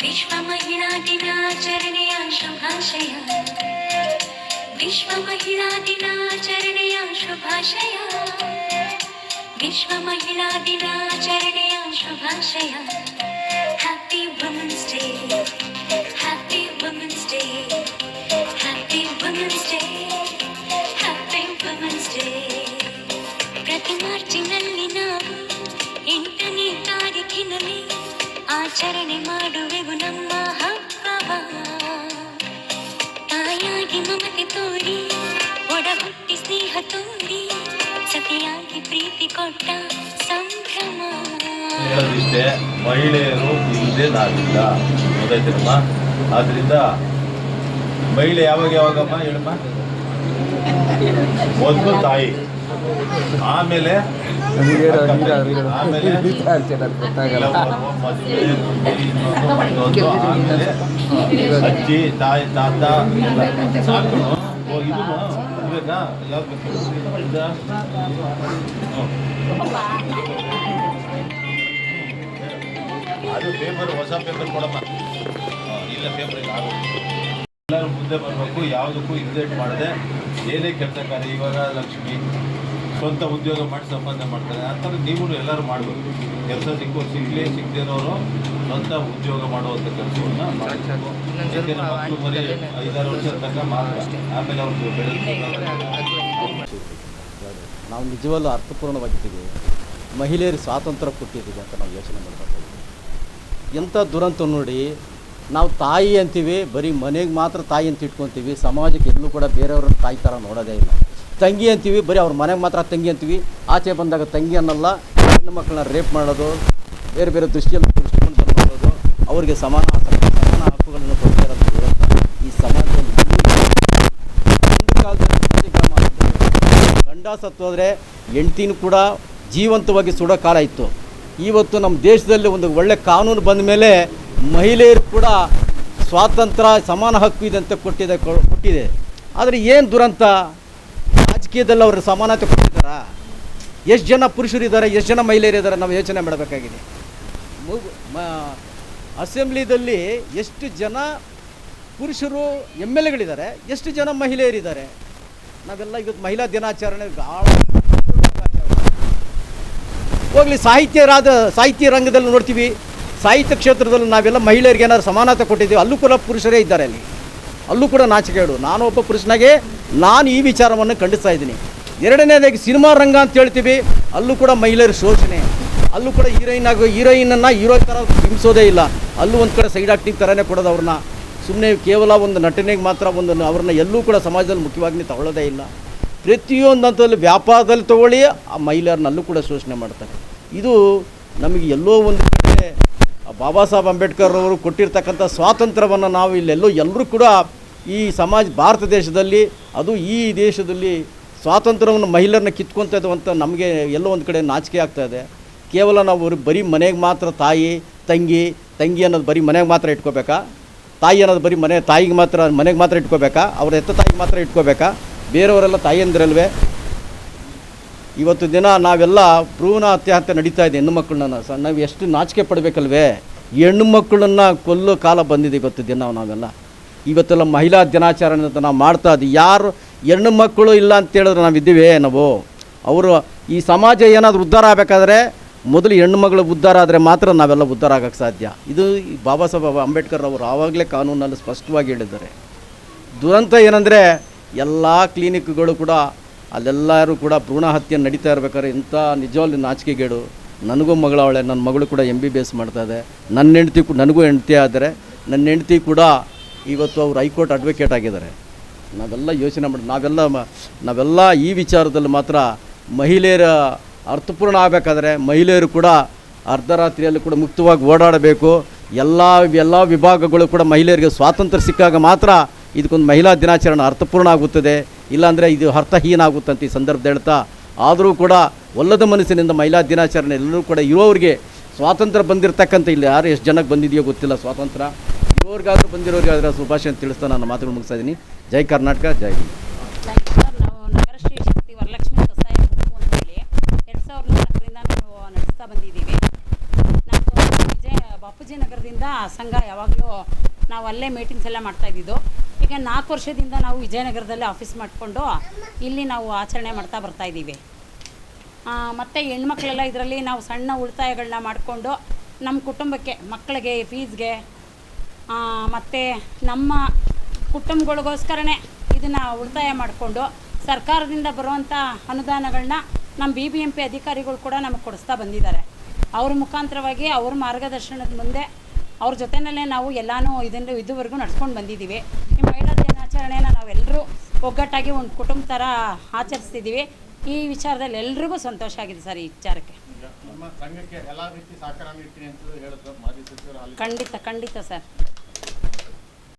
ವಿಶ್ವ ಮಹಿಳಾ ದಿನಾಚರಣೆಯ ಶುಭಾಶಯ ವಿಶ್ವ ಮಹಿಳಾ ದಿನಾಚರಣೆಯ ಶುಭಾಶಯ ವಿಶ್ವ ಮಹಿಳಾ ದಿನಾಚರಣೆಯ ಶುಭಾಶಯ ವಿಶ್ವ ಮಹಿಳಾ ದಿನಾಚರಣೆಯ ಶುಭಾಶಯ happy women's day happy women's day happy women's day happy ಆಚರಣೆ ಮಾಡುವೆವು ನಮ್ಮ ಹಬ್ಬವ. ತಾಯಾಗಿ ಮಮತೆ ತೋರಿ ಒಡ ಹುಟ್ಟಿ ಸ್ನೇಹ ತೋರಿ, ಸತಿಯಾಗಿ ಪ್ರೀತಿ ಕೊಟ್ಟ ಸಂಭ್ರಮ. ಹೇಳೋದಿಷ್ಟೇ ಮಹಿಳೆಯರು ಇಲ್ಲದೆ ನಾವಿಲ್ಲ. ಗೊತ್ತಾಯ್ತಿರಮ್ಮ ಆದ್ರಿಂದ ಮಹಿಳೆ ಯಾವಾಗ ಯಾವಾಗಮ್ಮ ಹೇಳಮ್ಮ? ಮೊದಲು ತಾಯಿ. ಆಮೇಲೆ ಅಜ್ಜಿ ತಾಯಿ ತಾತ? ಅದು ಪೇಪರ್ ಹೊಸ ಪೇಪರ್ ಕೊಡಮ್ಮ ಇಲ್ಲ ಪೇಪರ್ ಇಲ್ಲ. ಎಲ್ಲರೂ ಮುಂದೆ ಬರಬೇಕು ಯಾವುದಕ್ಕೂ ಇನ್ಸೈಟ್ ಮಾಡದೆ ಏನೇ ಕೆಲಸ ಕಾರ್ಯ ಇವಾಗ ಲಕ್ಷ್ಮಿ. ಸ್ವಂತ ಉದ್ಯೋಗ ಮಾಡಿ ಸಂಪಾದನೆ ಮಾಡ್ತಾರೆ. ಆ ಥರ ನೀವು ಎಲ್ಲರೂ ಮಾಡಬೇಕು. ಕೆಲಸ ಸಿಕ್ಕೋ ಸಿಗಲಿ ಸಿಗದೇ ಇರೋರು ಸ್ವಂತ ಉದ್ಯೋಗ ಮಾಡುವಂಥ ಕೆಲಸವನ್ನು ಮಾಡಬೇಕು. ಮಕ್ಕಳು ಬರೀ ಐದಾರು ವರ್ಷ ತನಕ ಮಾತ್ರ. ಆಮೇಲೆ ಅವ್ರು ಬೆಳೆದು ನಾವು ನಿಜವಲ್ಲೂ ಅರ್ಥಪೂರ್ಣವಾಗಿದ್ದೀವಿ. ಮಹಿಳೆಯರಿಗೆ ಸ್ವಾತಂತ್ರ್ಯ ಕೊಟ್ಟಿದ್ದೀವಿ ಅಂತ ನಾವು ಯೋಚನೆ ಮಾಡಬೇಕು ಎಂಥ ದುರಂತ ನೋಡಿ ನಾವು ತಾಯಿ ಅಂತೀವಿ ಬರೀ ಮನೆಗೆ ಮಾತ್ರ ತಾಯಿ ಅಂತ ಇಟ್ಕೊತೀವಿ ಸಮಾಜಕ್ಕೆ ಎಲ್ಲೂ ಕೂಡ ಬೇರೆಯವ್ರನ್ನ ತಾಯಿ ಥರ ನೋಡೋದೇ ಇಲ್ಲ. ತಂಗಿ ಅಂತೀವಿ, ಬರೀ ಅವ್ರ ಮನೆಗೆ ಮಾತ್ರ ತಂಗಿ ಅಂತೀವಿ ಆಚೆ ಬಂದಾಗ ತಂಗಿ ಅನ್ನಲ್ಲ, ಹೆಣ್ಣು ಮಕ್ಕಳನ್ನ ರೇಪ್ ಮಾಡೋದು, ಬೇರೆ ಬೇರೆ ದೃಷ್ಟಿಯಲ್ಲಿ ದೃಷ್ಟಿಕೋನದಲ್ಲಿ ನೋಡೋದು ಅವರಿಗೆ ಸಮಾನ ಸಮಾನ ಹಕ್ಕುಗಳನ್ನು ಕೊಡ್ತಾ ಇರೋದು ಈ ಸಮಾಜದಲ್ಲಿ. ಒಂದು ಕಾಲದಲ್ಲಿ. ಗಂಡ ಸತ್ತೋದ್ರೆ ಹೆಂಡ್ತಿನೂ ಕೂಡ ಜೀವಂತವಾಗಿ ಸುಡೋ ಕಾಲ ಇತ್ತು ಇವತ್ತು ನಮ್ಮ ದೇಶದಲ್ಲಿ ಒಂದು ಒಳ್ಳೆ ಕಾನೂನು ಬಂದ ಮೇಲೆ ಮಹಿಳೆಯರು ಕೂಡ ಸ್ವಾತಂತ್ರ್ಯ, ಸಮಾನ ಹಕ್ಕು ಇದೆ ಅಂತ ಕೊಟ್ಟಿದೆ ಕೊಟ್ಟಿದೆ ಆದರೆ ಏನು ದುರಂತ ರಾಜಕೀಯದಲ್ಲಿ ಅವರು ಸಮಾನತೆ ಕೊಟ್ಟಿದ್ದಾರಾ? ಎಷ್ಟು ಜನ ಪುರುಷರು ಇದ್ದಾರೆ, ಎಷ್ಟು ಜನ ಮಹಿಳೆಯರಿದ್ದಾರೆ ನಾವು ಯೋಚನೆ ಮಾಡಬೇಕಾಗಿದೆ. ಅಸೆಂಬ್ಲಿದಲ್ಲಿ ಎಷ್ಟು ಜನ ಪುರುಷರು ಎಂ ಎಲ್ ಎಗಳಿದ್ದಾರೆ, ಎಷ್ಟು ಜನ ಮಹಿಳೆಯರಿದ್ದಾರೆ? ನಾವೆಲ್ಲ ಇವತ್ತು ಮಹಿಳಾ ದಿನಾಚರಣೆ ಭಾಳ ಹೋಗ್ಲಿ, ಸಾಹಿತ್ಯ ರಾದ, ಸಾಹಿತ್ಯ ರಂಗದಲ್ಲಿ ನೋಡ್ತೀವಿ. ಸಾಹಿತ್ಯ ಕ್ಷೇತ್ರದಲ್ಲಿ ನಾವೆಲ್ಲ ಮಹಿಳೆಯರಿಗೆ ಏನಾದ್ರು ಸಮಾನತೆ ಕೊಟ್ಟಿದ್ದೀವಿ. ಅಲ್ಲೂ ಕೂಡ ಪುರುಷರೇ ಇದ್ದಾರೆ ಅಲ್ಲಿ. ಅಲ್ಲೂ ಕೂಡ ನಾಚಿಕೆಗಳು ನಾನು ಒಬ್ಬ ಪುರುಷನಾಗೆ ನಾನು ಈ ವಿಚಾರವನ್ನು ಖಂಡಿಸ್ತಾ ಇದ್ದೀನಿ. ಎರಡನೇದಾಗಿ ಸಿನಿಮಾ ರಂಗ ಅಂತ ಹೇಳ್ತೀವಿ, ಅಲ್ಲೂ ಕೂಡ ಮಹಿಳೆಯರ ಶೋಷಣೆ. ಅಲ್ಲೂ ಕೂಡ ಹೀರೋಯಿನ್ ಆಗೋ, ಹೀರೋಯಿನನ್ನು ಹೀರೋ ಥರ ಬಿಂಬಿಸೋದೇ ಇಲ್ಲ. ಅಲ್ಲೂ ಒಂದು ಕಡೆ ಸೈಡ್ ಆಕ್ಟಿಂಗ್ ಥರನೇ ಕೊಡೋದು ಅವ್ರನ್ನ. ಸುಮ್ಮನೆ ಕೇವಲ ಒಂದು ನಟನೆಗೆ ಮಾತ್ರ ಒಂದು ಅವ್ರನ್ನ ಎಲ್ಲೂ ಕೂಡ ಸಮಾಜದಲ್ಲಿ ಮುಖ್ಯವಾಗಿ ತಗೊಳ್ಳೋದೇ ಇಲ್ಲ. ಪ್ರತಿಯೊಂದು ಹಂತದಲ್ಲಿ ವ್ಯಾಪಾರದಲ್ಲಿ ತಗೊಳ್ಳಿ, ಆ ಮಹಿಳೆಯರನ್ನಲ್ಲೂ ಕೂಡ ಶೋಷಣೆ ಮಾಡ್ತಾರೆ. ಇದು ನಮಗೆ ಎಲ್ಲೋ ಒಂದು ಕಡೆ ಬಾಬಾ ಸಾಹೇಬ್ ಅಂಬೇಡ್ಕರ್ ಅವರು ಕೊಟ್ಟಿರ್ತಕ್ಕಂಥ ಸ್ವಾತಂತ್ರ್ಯವನ್ನು ನಾವು ಇಲ್ಲೆಲ್ಲೋ ಎಲ್ಲರೂ ಕೂಡ ಈ ಸಮಾಜ ಭಾರತ ದೇಶದಲ್ಲಿ ಅದು ಈ ದೇಶದಲ್ಲಿ ಸ್ವಾತಂತ್ರ್ಯವನ್ನು ಮಹಿಳೆಯರನ್ನ ಕಿತ್ಕೊತಾ ನಮಗೆ ಎಲ್ಲೋ ಒಂದು ಕಡೆ ನಾಚಿಕೆ ಆಗ್ತಾ ಇದೆ. ಕೇವಲ ನಾವು ಬರೀ ಮನೆಗೆ ಮಾತ್ರ ತಾಯಿ, ತಂಗಿ ತಂಗಿ ಅನ್ನೋದು ಬರೀ ಮನೆಗೆ ಮಾತ್ರ ಇಟ್ಕೋಬೇಕಾ? ತಾಯಿ ಅನ್ನೋದು ಬರೀ ಮನೆ, ತಾಯಿಗೆ ಮಾತ್ರ, ಮನೆಗೆ ಮಾತ್ರ ಇಟ್ಕೋಬೇಕಾ? ಅವ್ರ ಎತ್ತ ತಾಯಿಗೆ ಮಾತ್ರ ಇಟ್ಕೋಬೇಕಾ? ಬೇರೆಯವರೆಲ್ಲ ತಾಯಿಯಂದಿರಲ್ವೇ ಇವತ್ತು ದಿನ ನಾವೆಲ್ಲ ಭ್ರೂಣ ಹತ್ಯೆ ಅಂತ ನಡೀತಾ ಇದೆ ಹೆಣ್ಣು ಮಕ್ಕಳನ್ನ ನಾವು ಎಷ್ಟು ನಾಚಿಕೆ ಪಡಬೇಕಲ್ವೇ? ಹೆಣ್ಣು ಮಕ್ಕಳನ್ನ ಕೊಲ್ಲೋ ಕಾಲ ಬಂದಿದೆ ಇವತ್ತು ದಿನ ನಾವೆಲ್ಲ. ಇವತ್ತೆಲ್ಲ ಮಹಿಳಾ ದಿನಾಚರಣೆ ಅಂತ ನಾವು ಮಾಡ್ತಾ ಇದ್ದೀವಿ. ಯಾರು ಹೆಣ್ಣು ಮಕ್ಕಳು ಇಲ್ಲ ಅಂತ ಹೇಳಿದ್ರೆ ನಾವು ಇದ್ದೀವಿ ನಾವು. ಅವರು ಈ ಸಮಾಜ ಏನಾದರೂ ಉದ್ಧಾರ ಆಗಬೇಕಾದ್ರೆ ಮೊದಲು ಹೆಣ್ಣು ಮಗಳು ಉದ್ಧಾರ ಆದರೆ ಮಾತ್ರ ನಾವೆಲ್ಲ ಉದ್ಧಾರ ಆಗೋಕ್ಕೆ ಸಾಧ್ಯ. ಇದು ಬಾಬಾ ಸಾಹೇಬ್ ಅಂಬೇಡ್ಕರ್ ಅವರು ಆವಾಗಲೇ ಕಾನೂನಲ್ಲಿ ಸ್ಪಷ್ಟವಾಗಿ ಹೇಳಿದ್ದಾರೆ. ದುರಂತ ಏನಂದರೆ ಎಲ್ಲ ಕ್ಲಿನಿಕ್ಗಳು ಕೂಡ ಅಲ್ಲೆಲ್ಲರೂ ಕೂಡ ಭ್ರೂಣ ಹತ್ಯೆ ನಡೀತಾ ಇರ್ಬೇಕಾದ್ರೆ ಇಂಥ ನಿಜವಾಗ್ಲೂ ನಾಚಿಕೆಗೇಡು. ನನಗೂ ಮಗಳವಳೆ ನನ್ನ ಮಗಳು ಕೂಡ ಎಂ ಬಿ ಬಿ ಎಸ್ ಮಾಡ್ತಾಯಿದೆ ನನ್ನ ಹೆಂಡ್ತಿ ಕೂಡ ನನಗೂ ಹೆಂಡ್ತಿ ಆದರೆ ನನ್ನ ಹೆಂಡ್ತಿ ಕೂಡ ಇವತ್ತು ಅವರು ಹೈಕೋರ್ಟ್ ಅಡ್ವೊಕೇಟ್ ಆಗಿದ್ದಾರೆ. ನಾವೆಲ್ಲ ಯೋಚನೆ ಮಾಡಿ, ನಾವೆಲ್ಲ ನಾವೆಲ್ಲ ಈ ವಿಚಾರದಲ್ಲಿ ಮಾತ್ರ ಮಹಿಳೆಯರ ಅರ್ಥಪೂರ್ಣ ಆಗಬೇಕಾದ್ರೆ ಮಹಿಳೆಯರು ಕೂಡ ಅರ್ಧರಾತ್ರಿಯಲ್ಲಿ ಕೂಡ ಮುಕ್ತವಾಗಿ ಓಡಾಡಬೇಕು. ಎಲ್ಲ ಎಲ್ಲ ವಿಭಾಗಗಳು ಕೂಡ ಮಹಿಳೆಯರಿಗೆ ಸ್ವಾತಂತ್ರ್ಯ ಸಿಕ್ಕಾಗ ಮಾತ್ರ ಇದಕ್ಕೊಂದು ಮಹಿಳಾ ದಿನಾಚರಣೆ ಅರ್ಥಪೂರ್ಣ ಆಗುತ್ತದೆ. ಇಲ್ಲಾಂದರೆ ಇದು ಅರ್ಥಹೀನ ಆಗುತ್ತೆ ಅಂತ ಈ ಸಂದರ್ಭದ ಹೇಳ್ತಾ, ಆದರೂ ಕೂಡ ಒಲ್ಲದ ಮನಸ್ಸಿನಿಂದ ಮಹಿಳಾ ದಿನಾಚರಣೆ ಎಲ್ಲರೂ ಕೂಡ ಇರೋರಿಗೆ ಸ್ವಾತಂತ್ರ್ಯ ಬಂದಿರತಕ್ಕಂಥ ಇಲ್ಲಿ ಯಾರು ಎಷ್ಟು ಜನಕ್ಕೆ ಬಂದಿದೆಯೋ ಗೊತ್ತಿಲ್ಲ ಸ್ವಾತಂತ್ರ್ಯ. ಅವ್ರಿಗಾದ್ರೂ ಬಂದಿರೋರಿಗೆ ಸುಭಾಷ್ ಅಂತ ತಿಳಿಸ್ತಾ ನಾನು ಮಾತುಗಳು ಮುಗಿಸ್ತಾ ಇದ್ದೀನಿ. ಜೈ ಕರ್ನಾಟಕ, ಜೈ ಹಿಂದ್. ನಾವು ನಗರ ಶಕ್ತಿ ವರಲಕ್ಷ್ಮಿ ನಾವು ನಡೆಸ್ತಾ ಬಂದಿದ್ದೀವಿ. ನಾವು ನಗರದಿಂದ ಸಂಘ ಯಾವಾಗಲೂ ನಾವು ಅಲ್ಲೇ ಮೀಟಿಂಗ್ಸ್ ಎಲ್ಲ ಮಾಡ್ತಾ ಇದ್ದಿದ್ದು. ಈಗ ನಾಲ್ಕು ವರ್ಷದಿಂದ ನಾವು ವಿಜಯನಗರದಲ್ಲಿ ಆಫೀಸ್ ಮಾಡಿಕೊಂಡು ಇಲ್ಲಿ ನಾವು ಆಚರಣೆ ಮಾಡ್ತಾ ಬರ್ತಾ ಇದ್ದೀವಿ. ಮತ್ತು ಹೆಣ್ಮಕ್ಳೆಲ್ಲ ಇದರಲ್ಲಿ ನಾವು ಸಣ್ಣ ಉಳಿತಾಯಗಳನ್ನ ಮಾಡಿಕೊಂಡು ನಮ್ಮ ಕುಟುಂಬಕ್ಕೆ, ಮಕ್ಕಳಿಗೆ ಫೀಸ್ಗೆ ಮತ್ತು ನಮ್ಮ ಕುಟುಂಬಗಳಿಗೋಸ್ಕರನೇ ಇದನ್ನು ಉಳಿತಾಯ ಮಾಡಿಕೊಂಡು ಸರ್ಕಾರದಿಂದ ಬರುವಂಥ ಅನುದಾನಗಳನ್ನ ನಮ್ಮ ಬಿ ಬಿ ಎಂ ಪಿ ಅಧಿಕಾರಿಗಳು ಕೂಡ ನಮಗೆ ಕೊಡಿಸ್ತಾ ಬಂದಿದ್ದಾರೆ. ಅವ್ರ ಮುಖಾಂತರವಾಗಿ ಅವ್ರ ಮಾರ್ಗದರ್ಶನದ ಮುಂದೆ ಅವ್ರ ಜೊತೆಯಲ್ಲೇ ನಾವು ಎಲ್ಲನೂ ಇದನ್ನು ಇದುವರೆಗೂ ನಡ್ಸ್ಕೊಂಡು ಬಂದಿದ್ದೀವಿ. ಈ ಮಹಿಳಾ ದಿನಾಚರಣೆನ ನಾವೆಲ್ಲರೂ ಒಗ್ಗಟ್ಟಾಗಿ ಒಂದು ಕುಟುಂಬ ಥರ ಆಚರಿಸ್ತಿದ್ದೀವಿ. ಈ ವಿಚಾರದಲ್ಲಿ ಎಲ್ರಿಗೂ ಸಂತೋಷ ಆಗಿದೆ ಸರ್ ಈ ವಿಚಾರಕ್ಕೆ. ಖಂಡಿತ ಖಂಡಿತ ಸರ್.